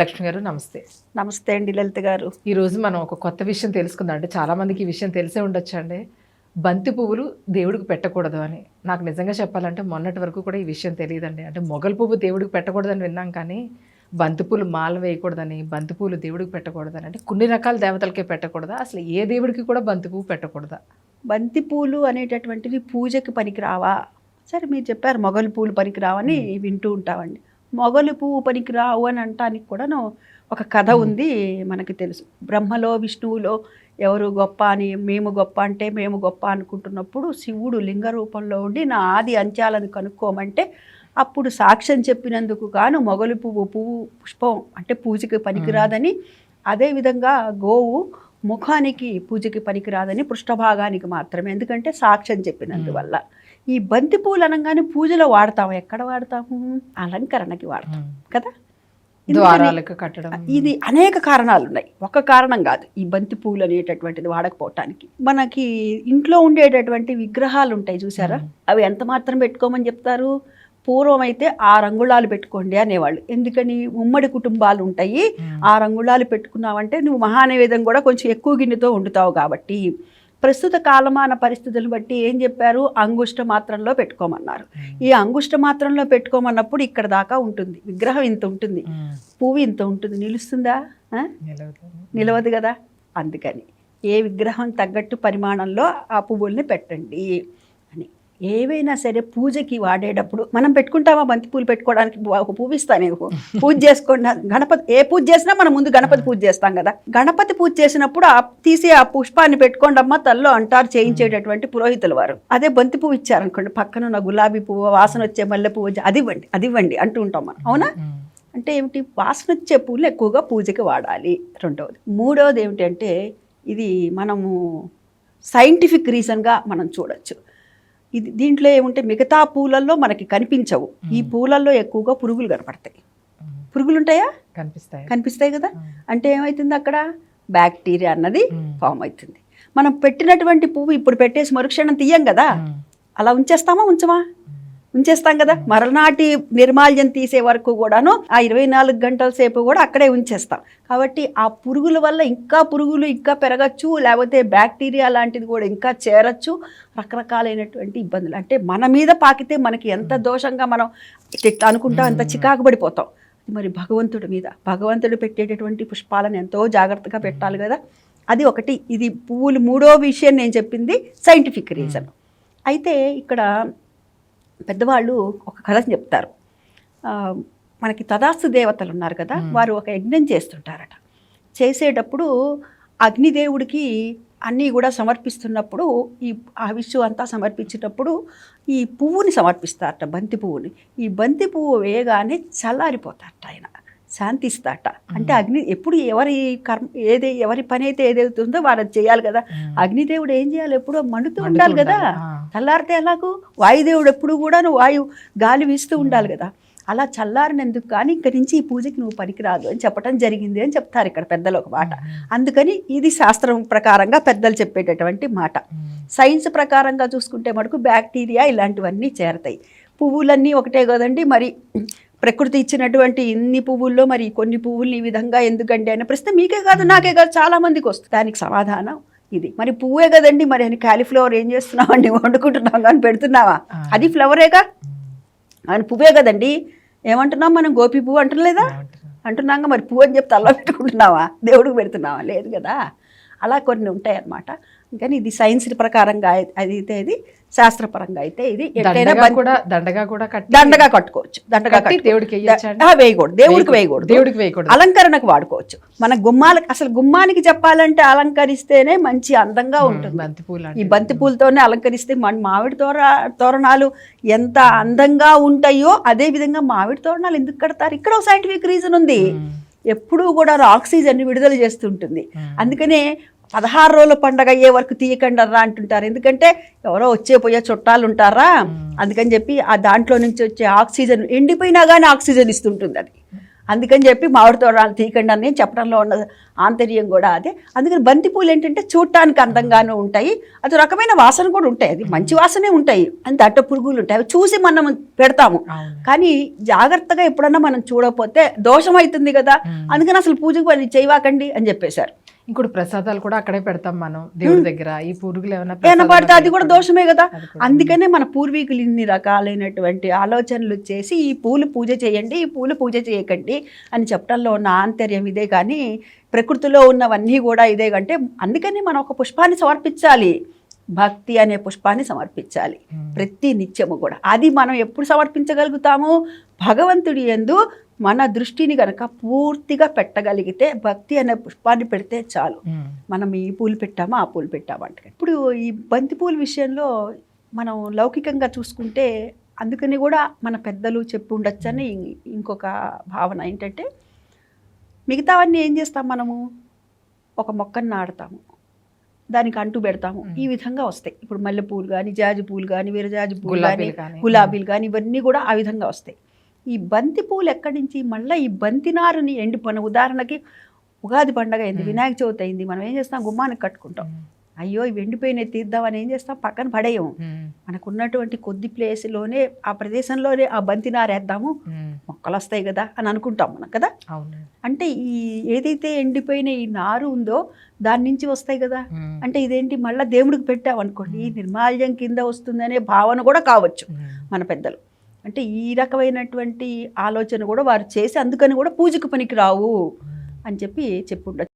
లక్ష్మి గారు నమస్తే. నమస్తే అండి లలిత గారు. ఈ రోజు మనం ఒక కొత్త విషయం తెలుసుకుందాం అంటే చాలా మందికి ఈ విషయం తెలిసే ఉండొచ్చు అండి. బంతి పువ్వులు దేవుడికి పెట్టకూడదు అని. నాకు నిజంగా చెప్పాలంటే మొన్నటి వరకు కూడా ఈ విషయం తెలియదండి. అంటే మొగల్ పువ్వు దేవుడికి పెట్టకూడదని విన్నాం కానీ బంతి పూలు మాల వేయకూడదని బంతి పూలు దేవుడికి పెట్టకూడదని అంటే కొన్ని రకాల దేవతలకే పెట్టకూడదా? అసలు ఏ దేవుడికి కూడా బంతి పువ్వు పెట్టకూడదా? బంతి పూలు అనేటటువంటివి పూజకి పనికిరావా? సరే మీరు చెప్పారు మొగలు పూలు పనికిరావని వింటూ ఉంటామండి. మొగలు పువ్వు పనికిరావు అని అంటానికి కూడా ఒక కథ ఉంది మనకి తెలుసు. బ్రహ్మలో విష్ణువులో ఎవరు గొప్ప అని మేము గొప్ప అంటే మేము గొప్ప అనుకుంటున్నప్పుడు శివుడు లింగ రూపంలో ఉండి నా ఆది అంత్యాలను కనుక్కోమంటే అప్పుడు సాక్ష్యం చెప్పినందుకు గాను మొగలు పువ్వు పువ్వు పుష్పం అంటే పూజకి పనికిరాదని అదేవిధంగా గోవు ముఖానికి పూజకి పనికిరాదని పృష్ఠభాగానికి మాత్రమే. ఎందుకంటే సాక్ష్యం చెప్పినందువల్ల. ఈ బంతి పూలు అనగానే పూజలో వాడతాము ఎక్కడ వాడతాము? అలంకరణకి వాడతాం. కదా? ద్వారాలకు కట్టడం. ఇది అనేక కారణాలు ఉన్నాయి ఒక కారణం కాదు ఈ బంతి పూలు అనేటటువంటిది వాడకపోవటానికి. మనకి ఇంట్లో ఉండేటటువంటి విగ్రహాలు ఉంటాయి చూసారా అవి ఎంత మాత్రం పెట్టుకోమని చెప్తారు? పూర్వం అయితే ఆరు అంగుళాలు పెట్టుకోండి అనేవాళ్ళు. ఎందుకని? ఉమ్మడి కుటుంబాలు ఉంటాయి ఆరు అంగుళాలు పెట్టుకున్నావంటే నువ్వు మహానైవేద్యం కూడా కొంచెం ఎక్కువ గిన్నెతో వండుతావు కాబట్టి. ప్రస్తుత కాలమాన పరిస్థితులను బట్టి ఏం చెప్పారు? అంగుష్ట మాత్రంలో పెట్టుకోమన్నారు. ఈ అంగుష్ట మాత్రంలో పెట్టుకోమన్నప్పుడు ఇక్కడ దాకా ఉంటుంది. విగ్రహం ఇంత ఉంటుంది. పువ్వు ఇంత ఉంటుంది. నిలుస్తుందా? ఆ? నిలవదు. కదా? అందుకని ఏ విగ్రహం తగ్గట్టు పరిమాణంలో ఆ పువ్వుల్ని పెట్టండి. ఏవైనా సరే పూజకి వాడేటప్పుడు మనం పెట్టుకుంటామా బంతి పూలు పెట్టుకోవడానికి? ఒక పువ్వు పూజ చేసుకోండి. గణపతి ఏ పూజ చేసినా మనం ముందు గణపతి పూజ చేస్తాం కదా. గణపతి పూజ చేసినప్పుడు ఆ తీసి ఆ పుష్పాన్ని పెట్టుకోండి అమ్మా తల్లో అంటారు చేయించేటటువంటి పురోహితుల వారు. అదే బంతి పువ్వు ఇచ్చారనుకోండి పక్కన ఉన్న గులాబీ పువ్వు వాసన వచ్చే మల్లె పువ్వు అది ఇవ్వండి అది ఇవ్వండి అంటూ ఉంటాం మనం. అవునా. అంటే ఏమిటి? వాసన వచ్చే పూలు ఎక్కువగా పూజకి వాడాలి. రెండవది. మూడవది ఏమిటంటే ఇది మనము సైంటిఫిక్ రీజన్గా మనం చూడొచ్చు. ఇది దీంట్లో ఏముంటే మిగతా పూలల్లో మనకి కనిపించవు ఈ పూలల్లో ఎక్కువగా పురుగులు కనపడతాయి. పురుగులు ఉంటాయా కనిపిస్తాయి కనిపిస్తాయి కదా. అంటే ఏమవుతుంది అక్కడ బ్యాక్టీరియా అన్నది. ఫామ్ అవుతుంది మనం పెట్టినటువంటి పువ్వు ఇప్పుడు పెట్టేసి మరుక్షణం తీయం కదా. అలా ఉంచేస్తామా ఉంచమా. ఉంచేస్తాం కదా. మరనాటి నిర్మాల్యం తీసే వరకు కూడాను ఆ ఇరవై నాలుగు గంటల సేపు కూడా అక్కడే ఉంచేస్తాం. కాబట్టి ఆ పురుగుల వల్ల ఇంకా పురుగులు ఇంకా పెరగచ్చు లేకపోతే బ్యాక్టీరియా లాంటిది కూడా ఇంకా చేరచ్చు. రకరకాలైనటువంటి ఇబ్బందులు. అంటే మన మీద పాకితే మనకి ఎంత దోషంగా మనం అనుకుంటాం అంత చికాకు పడిపోతాం మరి భగవంతుడి మీద. భగవంతుడు పెట్టేటటువంటి పుష్పాలను ఎంతో జాగ్రత్తగా పెట్టాలి కదా. అది ఒకటి. ఇది పువ్వులు మూడో విషయం నేను చెప్పింది సైంటిఫిక్ రీజన్. అయితే ఇక్కడ పెద్దవాళ్ళు ఒక కథ చెప్తారు. ఆ, మనకి తదాస్తు దేవతలు ఉన్నారు కదా వారు ఒక యజ్ఞం చేస్తుంటారట. చేసేటప్పుడు అగ్నిదేవుడికి అన్నీ కూడా సమర్పిస్తున్నప్పుడు ఈ ఆవిష్యు అంతా సమర్పించేటప్పుడు ఈ పువ్వుని సమర్పిస్తారట బంతి పువ్వుని. ఈ బంతి పువ్వు వేయగానే చల్లారిపోతారట ఆయన. శాంతిస్తారట అంటే అగ్ని ఎప్పుడు ఎవరి కర్మ ఏదే ఎవరి పని అయితే ఏదైతుందో వారు అది చేయాలి కదా. అగ్నిదేవుడు ఏం చేయాలి? ఎప్పుడూ మండుతూ ఉండాలి కదా. చల్లారితే ఎలాగూ? వాయుదేవుడు ఎప్పుడు కూడా వాయు గాలి వీస్తూ ఉండాలి కదా. అలా చల్లారినందుకు కానీ ఇక్కడి నుంచి ఈ పూజకి నువ్వు పనికిరాదు అని చెప్పడం జరిగింది అని చెప్తారు ఇక్కడ పెద్దలు ఒక మాట. అందుకని ఇది శాస్త్రం ప్రకారంగా పెద్దలు చెప్పేటటువంటి మాట. సైన్స్ ప్రకారంగా చూసుకుంటే మటుకు బ్యాక్టీరియా ఇలాంటివన్నీ చేరతాయి. పువ్వులన్నీ ఒకటే కదండి. మరి ప్రకృతి ఇచ్చినటువంటి ఇన్ని పువ్వుల్లో మరి కొన్ని పువ్వులు ఈ విధంగా ఎందుకండి అనే ప్రశ్న మీకే కాదు నాకే కాదు చాలా మందికి వస్తుంది. దానికి సమాధానం ఇది. మరి పువ్వే కదండి మరి అని కాలీఫ్లవర్ ఏం చేస్తున్నావండి వండుకుంటున్నాం కానీ పెడుతున్నావా. అది ఫ్లవరేగా. అని పువ్వే కదండి. ఏమంటున్నాం మనం? గోపి పువ్వు అంటలేదా. అంటున్నాక మరి పువ్వు అని చెప్తే అల్లా పెట్టుకుంటున్నావా? దేవుడికి పెడుతున్నావా? లేదు కదా. అలా కొన్ని ఉంటాయి అన్నమాట కానీ ఇది సైన్స్ ప్రకారంగా అయితే ఇది శాస్త్రపరంగా అయితే ఇది బంతి- కూడా దండగా కూడా కట్టి దండగా కట్టుకోవచ్చు. దండగా. దేవుడికి వేయకూడదు. దేవుడికి వేయకూడదు. దేవుడికి వేయకూడదు. అలంకరణకు వాడుకోవచ్చు. మన గుమ్మాలకి అసలు గుమ్మానికి చెప్పాలంటే అలంకరిస్తేనే మంచి అందంగా ఉంటుంది. బంతి పూలు ఈ అంటే. బంతి పూలతోనే అలంకరిస్తే మన మామిడి తోర తోరణాలు ఎంత అందంగా ఉంటాయో అదే విధంగా మామిడి తోరణాలు ఎందుకు కడతారు? ఇక్కడ ఒక సైంటిఫిక్ రీజన్ ఉంది. ఎప్పుడూ కూడా ఆక్సిజన్ విడుదల చేస్తుంటుంది. అందుకనే పదహారు రోజుల పండగ అయ్యే వరకు తీయకండి రా అంటుంటారు. ఎందుకంటే ఎవరో వచ్చే పోయే చుట్టాలు ఉంటారా? అందుకని చెప్పి ఆ దాంట్లో నుంచి వచ్చే ఆక్సిజన్ ఎండిపోయినా కానీ ఆక్సిజన్ ఇస్తుంటుంది అది. అందుకని చెప్పి మామిడి తోరణాలు తీయకండి అని చెప్పడంలో ఉన్న ఆంతర్యం కూడా అదే. అందుకని బంతి పూలు ఏంటంటే చూడటానికి అందంగాను ఉంటాయి. అది రకమైన వాసన కూడా ఉంటాయి. అది మంచి వాసనే ఉంటాయి. అంత అట్ట పురుగులు ఉంటాయి. అవి చూసి మనం పెడతాము. కానీ జాగ్రత్తగా ఎప్పుడన్నా మనం చూడకపోతే దోషం అవుతుంది కదా. అందుకని అసలు పూజకు పని చేయవాకండి అని చెప్పేశారు. ఇంకోటి ప్రసాదాలు కూడా అక్కడే పెడతాం మనం దేవుడి దగ్గర. ఈ పురుగులు ఏమైనా అది కూడా. దోషమే కదా. అందుకనే మన పూర్వీకులు ఇన్ని రకాలైనటువంటి ఆలోచనలు చేసి ఈ పూలు పూజ చేయండి ఈ పూలు పూజ చేయకండి అని చెప్పడంలో ఉన్న ఆంతర్యం ఇదే. కానీ ప్రకృతిలో ఉన్నవన్నీ కూడా ఇదే అంటే అందుకని మనం ఒక పుష్పాన్ని సమర్పించాలి. భక్తి అనే పుష్పాన్ని సమర్పించాలి. ప్రతి నిత్యము కూడా. అది మనం ఎప్పుడు సమర్పించగలుగుతాము? భగవంతుడి ఎందు మన దృష్టిని కనుక పూర్తిగా పెట్టగలిగితే భక్తి అనే పుష్పాన్ని పెడితే చాలు. మనం ఈ పూలు పెట్టామా? ఆ పూలు పెట్టామా అంటే. ఇప్పుడు ఈ బంతి పూల విషయంలో మనం లౌకికంగా చూసుకుంటే అందుకని కూడా మన పెద్దలు చెప్పి ఉండొచ్చని ఇంకొక భావన ఏంటంటే మిగతావన్నీ ఏం చేస్తాం మనము? ఒక మొక్కను నాటుతాము. దానికి అంటు పెడతాము. ఈ విధంగా వస్తాయి. ఇప్పుడు మల్లె పూలు కానీ జాజి పూలు కానీ విరజాజి పూలు కానీ గులాబీలు కానీ ఇవన్నీ కూడా ఆ విధంగా వస్తాయి. ఈ బంతి పూలు ఎక్కడి నుంచి మళ్ళీ ఈ బంతి నారుని ఎండిపోయిన ఉదాహరణకి ఉగాది పండగ అయింది. వినాయక చవితి అయింది మనం ఏం చేస్తాం గుమ్మానికి కట్టుకుంటాం. అయ్యో ఇవి ఎండిపోయినాయి తీద్దామని ఏం చేస్తాం పక్కన పడేయం. మనకు ఉన్నటువంటి కొద్ది ప్లేస్లోనే ఆ ప్రదేశంలోనే ఆ బంతి నారు వేద్దాము ఉమ్. మొక్కలు వస్తాయి కదా అని అనుకుంటాం మనం కదా అంటే ఈ ఏదైతే ఎండిపోయిన ఈ నారు ఉందో దాని నుంచి వస్తాయి కదా. అంటే ఇదేంటి మళ్ళీ దేవుడికి పెట్టామనుకోండి ఈ నిర్మాల్యం కింద వస్తుందనే భావన కూడా కావచ్చు. మన పెద్దలు అంటే ఈ రకమైనటువంటి ఆలోచన కూడా వారు చేసి అందుకని కూడా పూజకు పనికి రావు అని చెప్పి చెప్పుండొచ్చు.